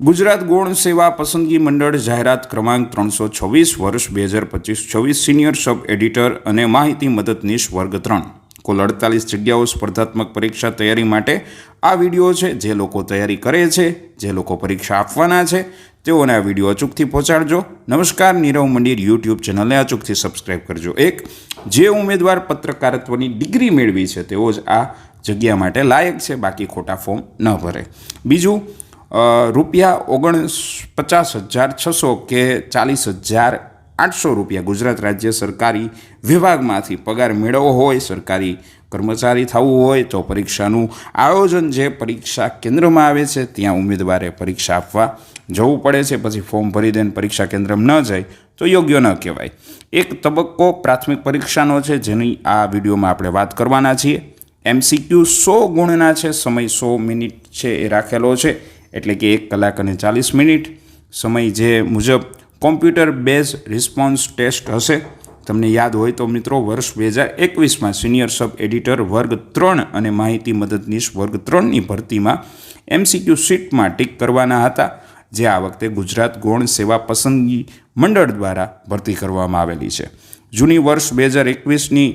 ગુજરાત ગૌણ સેવા પસંદગી મંડળ જાહેરાત ક્રમાંક ત્રણસો છવ્વીસ, વર્ષ બે હજાર પચીસ, છવ્વીસ સિનિયર સબ એડિટર અને માહિતી મદદનીશ વર્ગ ત્રણ. કુલ અડતાલીસ જગ્યાઓ સ્પર્ધાત્મક પરીક્ષા તૈયારી માટે આ વીડિયો છે. જે લોકો તૈયારી કરે છે, જે લોકો પરીક્ષા આપવાના છે, તેઓને આ વીડિયો અચૂકથી પહોંચાડજો. નમસ્કાર, નીરવ મંદિર યુટ્યુબ ચેનલને અચૂકથી સબસ્ક્રાઇબ કરજો. એક, જે ઉમેદવાર પત્રકારત્વની ડિગ્રી મેળવી છે, તેઓ જ આ જગ્યા માટે લાયક છે. બાકી ખોટા ફોર્મ ન ભરે. બીજું રૂપિયા ઓગણ પચાસ હજાર છસો કે ચાલીસ હજાર આઠસો રૂપિયા ગુજરાત રાજ્ય સરકારી વિભાગમાંથી પગાર મેળવવો હોય, સરકારી કર્મચારી થવું હોય તો પરીક્ષાનું આયોજન જે પરીક્ષા કેન્દ્રમાં આવે છે, ત્યાં ઉમેદવારે પરીક્ષા આપવા જવું પડે છે. પછી ફોર્મ ભરી દઈને પરીક્ષા કેન્દ્રમાં ન જાય તો યોગ્ય ન કહેવાય. એક તબક્કો પ્રાથમિક પરીક્ષાનો છે, જેની આ વિડીયોમાં આપણે વાત કરવાના છીએ. એમસીક્યુ સો ગુણના છે, સમય સો મિનિટ છે એ રાખેલો છે. એટલે કે એક કલાક અને ચાલીસ મિનિટ સમય જે મુજબ કોમ્પ્યુટર બેઝ રિસ્પોન્સ ટેસ્ટ હશે. તમને યાદ હોય તો મિત્રો, વર્ષ બે હજાર એકવીસમાં સિનિયર સબ એડિટર વર્ગ ત્રણ અને માહિતી મદદનીશ વર્ગ ત્રણની ભરતીમાં એમસીક્યુ સીટમાં ટીક કરવાના હતા, જે આ વખતે ગુજરાત ગૌણ સેવા પસંદગી મંડળ દ્વારા ભરતી કરવામાં આવેલી છે. જૂની વર્ષ બે હજાર એકવીસની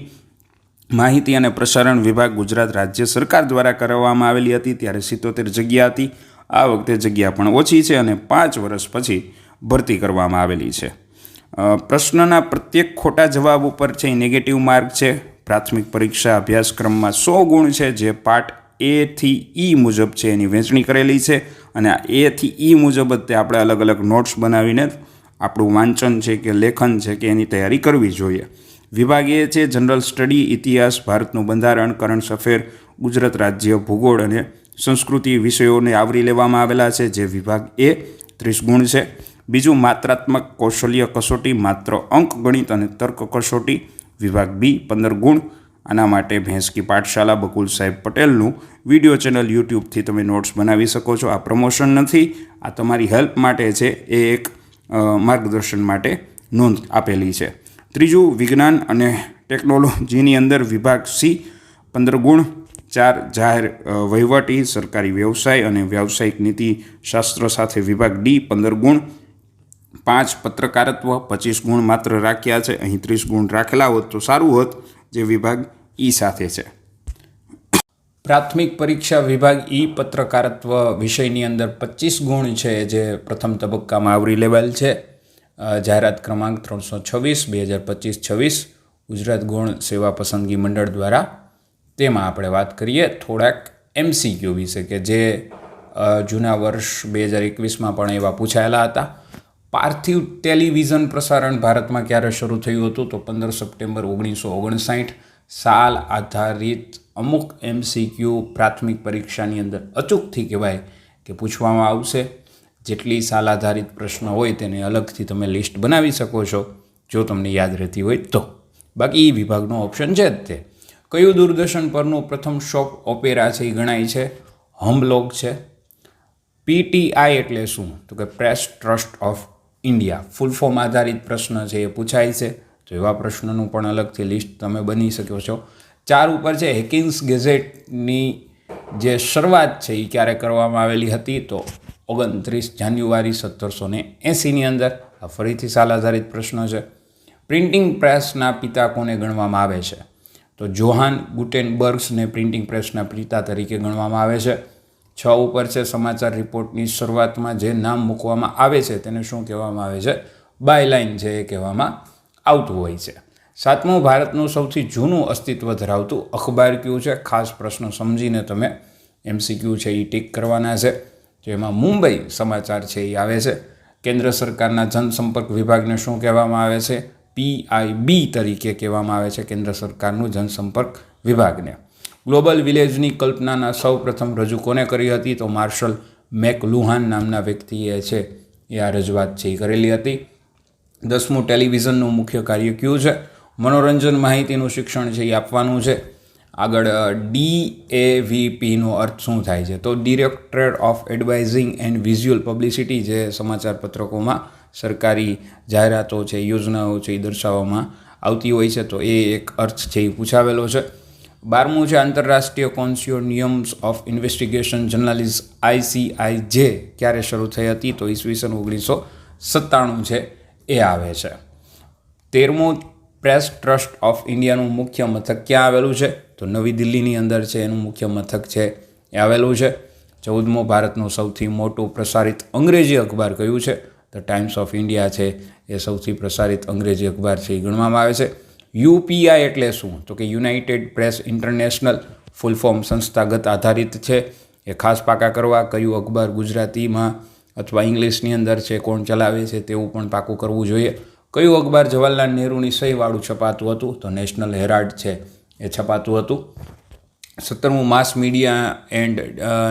માહિતી અને પ્રસારણ વિભાગ ગુજરાત રાજ્ય સરકાર દ્વારા કરવામાં આવેલી હતી, ત્યારે સિત્તોતેર જગ્યા હતી. આ વખતે જગ્યા પણ ઓછી છે અને પાંચ વર્ષ પછી ભરતી કરવામાં આવેલી છે. પ્રશ્નના પ્રત્યેક ખોટા જવાબ ઉપર છે એ નેગેટિવ માર્ક છે. પ્રાથમિક પરીક્ષા અભ્યાસક્રમમાં સો ગુણ છે જે પાર્ટ એથી ઈ મુજબ છે એની વહેંચણી કરેલી છે અને આ એથી ઈ મુજબ જ તે આપણે અલગ અલગ નોટ્સ બનાવીને આપણું વાંચન છે કે લેખન છે કે એની તૈયારી કરવી જોઈએ. વિભાગ એ છે જનરલ સ્ટડી ઇતિહાસ, ભારતનું બંધારણ કરંટ અફેર ગુજરાત રાજ્ય ભૂગોળ અને સંસ્કૃતિ વિષયોને આવરી લેવામાં આવેલા છે, જે વિભાગ એ ત્રીસ ગુણ છે. બીજું, માત્રાત્મક કૌશલ્ય કસોટી, માત્ર અંક ગણિત અને તર્ક કસોટી, વિભાગ બી પંદર ગુણ. આના માટે ભેંસકી પાઠશાલા બકુલ સાહેબ પટેલનું વીડિયો ચેનલ યુટ્યુબથી તમે નોટ્સ બનાવી શકો છો. આ પ્રમોશન નથી, આ તમારી હેલ્પ માટે છે, એ એક માર્ગદર્શન માટે નોંધ આપેલી છે. ત્રીજું, વિજ્ઞાન અને ટેકનોલોજીની અંદર વિભાગ સી પંદર ગુણ. ચાર જાહેર વહીવટી, સરકારી વ્યવસાય અને વ્યાવસાયિક નીતિ શાસ્ત્ર સાથે વિભાગ ડી પંદર ગુણ, પાંચ પત્રકારત્વ, પચીસ ગુણ માત્ર રાખ્યા છે. અહીં ત્રીસ ગુણ રાખેલા હોત તો સારું હોત, જે વિભાગ ઈ સાથે છે. પ્રાથમિક પરીક્ષા વિભાગ ઈ પત્રકારત્વ વિષયની અંદર પચીસ ગુણ છે, જે પ્રથમ તબક્કામાં આવરી લેવાયેલ છે. જાહેરાત ક્રમાંક ત્રણસો છવ્વીસ, બે હજાર પચીસ છવ્વીસ, ગુજરાત ગુણ સેવા પસંદગી મંડળ દ્વારા તેમાં આપણે વાત કરીએ થોડાક એમસીક્યુ વિશે કે જે જૂના વર્ષ બે હજાર એકવીસમાં પણ એવા પૂછાયેલા હતા. પાર્થિવ ટેલિવિઝન પ્રસારણ ભારતમાં ક્યારે શરૂ થયું હતું તો પંદર સપ્ટેમ્બર ઓગણીસો ઓગણસાઠ સાલ આધારિત અમુક એમસીક્યુ પ્રાથમિક પરીક્ષાની અંદર અચૂકથી કહેવાય કે પૂછવામાં આવશે. જેટલી સાલ આધારિત પ્રશ્ન હોય તેને અલગથી તમે લિસ્ટ બનાવી શકો છો, જો તમને યાદ રહેતી હોય તો. બાકી એ વિભાગનો ઓપ્શન છે જ તે. કયું દૂરદર્શન પરનું પ્રથમ શોપ ઓપેરા છે એ ગણાય છે? હમલોગ છે. પીટીઆઈ એટલે શું? તો કે Press Trust of India. Full form આધારિત પ્રશ્ન છે એ પૂછાય છે. તો એવા પ્રશ્નનું પણ અલગથી લિસ્ટ તમે બની શકો છો. ચાર ઉપર છે, હેકિન્સ ગેઝેટની જે શરૂઆત છે એ ક્યારે કરવામાં આવેલી હતી? તો ઓગણત્રીસ જાન્યુઆરી સત્તરસો ને એંસીની અંદર. આ ફરીથી સાલ આધારિત પ્રશ્ન છે. પ્રિન્ટિંગ પ્રેસના પિતા કોને ગણવામાં આવે છે? તો જોહાન ગુટેનબર્ગ્સને પ્રિન્ટિંગ પ્રેસના પિતા તરીકે ગણવામાં આવે છે. છ ઉપર છે સમાચાર રિપોર્ટની શરૂઆતમાં જે નામ મૂકવામાં આવે છે તેને શું કહેવામાં આવે છે? બાયલાઇન છે એ કહેવામાં આવતું હોય છે. સાતમું, ભારતનું સૌથી જૂનું અસ્તિત્વ ધરાવતું અખબાર કયું છે? ખાસ પ્રશ્ન સમજીને તમે એમસીક્યુ છે એ ટીક કરવાના છે. જેમાં મુંબઈ સમાચાર છે એ આવે છે. કેન્દ્ર સરકારના જનસંપર્ક વિભાગને શું કહેવામાં આવે છે? પીઆઈબી તરીકે કહેવામાં આવે છે કેન્દ્ર સરકારનું જનસંપર્ક વિભાગને. ગ્લોબલ વિલેજની કલ્પનાના સૌ પ્રથમ રજૂ કોને કરી હતી? તો માર્શલ મેકલુહાન નામના વ્યક્તિએ છે. એ આ રજૂઆત છે કરેલી હતી. દસમું ટેલિવિઝનનું મુખ્ય કાર્ય કયું છે? મનોરંજન માહિતીનું શિક્ષણ છે એ આપવાનું છે. આગળ ડી એ વીપીનો અર્થ શું થાય છે? તો Directorate of Advertising and Visual Publicity જે સમાચાર પત્રકોમાં સરકારી જાહેરાતો છે, યોજનાઓ છે, એ દર્શાવવામાં આવતી હોય છે. તો એ એક અર્થ છે, એ પૂછાવેલો છે. બારમું છે, આંતરરાષ્ટ્રીય consortiums of investigation journalist ICI J, ક્યારે શરૂ થઈ હતી? તો ઈસવીસન ઓગણીસો સત્તાણું છે, એ આવે છે. તેરમું, પ્રેસ ટ્રસ્ટ ઓફ ઇન્ડિયાનું મુખ્ય મથક ક્યાં આવેલું છે? તો નવી દિલ્હીની અંદર છે, એનું મુખ્ય મથક છે, એ આવેલું છે. ચૌદમો, ભારતનું સૌથી મોટું પ્રસારિત અંગ્રેજી અખબાર કયું છે? ધ ટાઈમ્સ ઓફ ઇન્ડિયા છે, એ સૌથી પ્રસારિત અંગ્રેજી અખબાર છે, એ ગણવામાં આવે છે. યુપીઆઈ એટલે શું? તો કે United Press International full form સંસ્થાગત આધારિત છે. એ ખાસ પાકા કરવા કયું અખબાર ગુજરાતીમાં અથવા ઇંગ્લિશની અંદર છે, કોણ ચલાવે છે, તેવું પણ પાકું કરવું જોઈએ. કયું અખબાર જવાહરલાલ નહેરુની સહીવાળું છપાતું હતું? તો નેશનલ હેરાલ્ડ છે, એ છપાતું હતું. સત્તરમું Mass Media and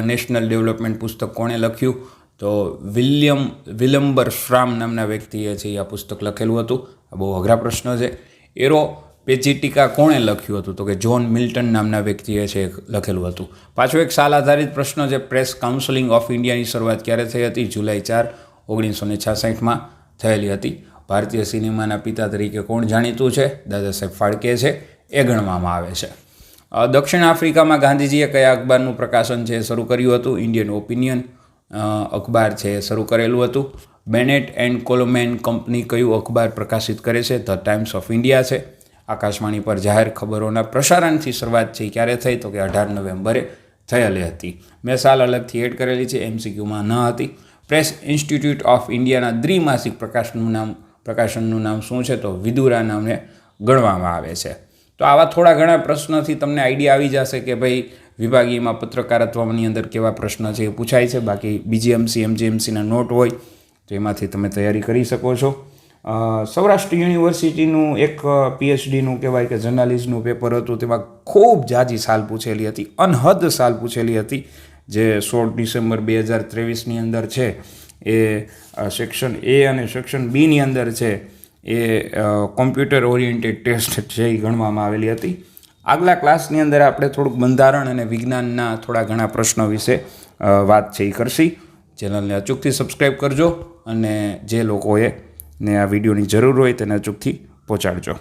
National Development પુસ્તક કોણે લખ્યું? તો વિલિયમ, વિલંબર શ્રામ નામના વ્યક્તિએ છે એ આ પુસ્તક લખેલું હતું, આ બહુ અઘરા પ્રશ્ન છે. એરો પેજીટિકા કોણે લખ્યું હતું? તો કે જ્હોન મિલ્ટન નામના વ્યક્તિએ છે લખેલું હતું. પાછો એક સાલ આધારિત પ્રશ્ન છે. પ્રેસ કાઉન્સિલિંગ ઓફ ઇન્ડિયાની શરૂઆત ક્યારે થઈ હતી? જુલાઈ ચાર ઓગણીસો ને છાસઠમાં થયેલી હતી. ભારતીય સિનેમાના પિતા તરીકે કોણ જાણીતું છે? દાદા સાહેબ ફાળકે છે. એ ગણવામાં આવે છે. દક્ષિણ આફ્રિકામાં ગાંધીજીએ કયા અખબારનું પ્રકાશન છે શરૂ કર્યું હતું? ઇન્ડિયન ઓપિનિયન અખબાર છે એ શરૂ કરેલું હતું. બેનેટ એન્ડ કોલોમેન કંપની કયું અખબાર પ્રકાશિત કરે છે? ધ ટાઈમ્સ ઓફ ઇન્ડિયા છે. આકાશવાણી પર જાહેર ખબરોના પ્રસારણથી શરૂઆત છે. ક્યારે થઈ? તો કે અઢાર નવેમ્બરે થયેલી હતી. મેં સાલ અલગથી એડ કરેલી છે. એમસીક્યુમાં ન હતી. પ્રેસ ઇન્સ્ટિટ્યૂટ ઓફ ઇન્ડિયાના દ્વિમાસિક પ્રકાશનનું નામ પ્રકાશનનું નામ શું છે? તો વિદુરા નામને ગણવામાં આવે છે. તો આવા થોડા ઘણા પ્રશ્નથી તમને આઈડિયા આવી જશે કે ભાઈ વિભાગીયમાં પત્રકારત્વની અંદર કેવા પ્રશ્ન છે એ પૂછાય છે. બાકી બીજીએમસી એમજીએમસીના નોટ હોય તો એમાંથી તમે તૈયારી કરી શકો છો. સૌરાષ્ટ્ર યુનિવર્સિટીનું એક પીએચડીનું કહેવાય કે જર્નાલિસ્ટનું પેપર હતું, તેમાં ખૂબ જાજી સાલ પૂછેલી હતી, અનહદ સાલ પૂછેલી હતી, જે સોળ ડિસેમ્બર બે હજાર ત્રેવીસની અંદર છે. એ સેક્શન એ અને સેક્શન બીની અંદર છે એ કોમ્પ્યુટર ઓરિએન્ટેડ ટેસ્ટ એ ગણવામાં આવેલી હતી. આગલા ક્લાસની અંદર આપણે થોડુંક બંધારણ અને વિજ્ઞાનના થોડા ઘણા પ્રશ્નો વિશે વાત છે એ કરશી. ચેનલને અચૂકથી સબસ્ક્રાઈબ કરજો અને જે લોકોએ ને આ વિડીયોની જરૂર હોય તેને અચૂકથી પહોંચાડજો.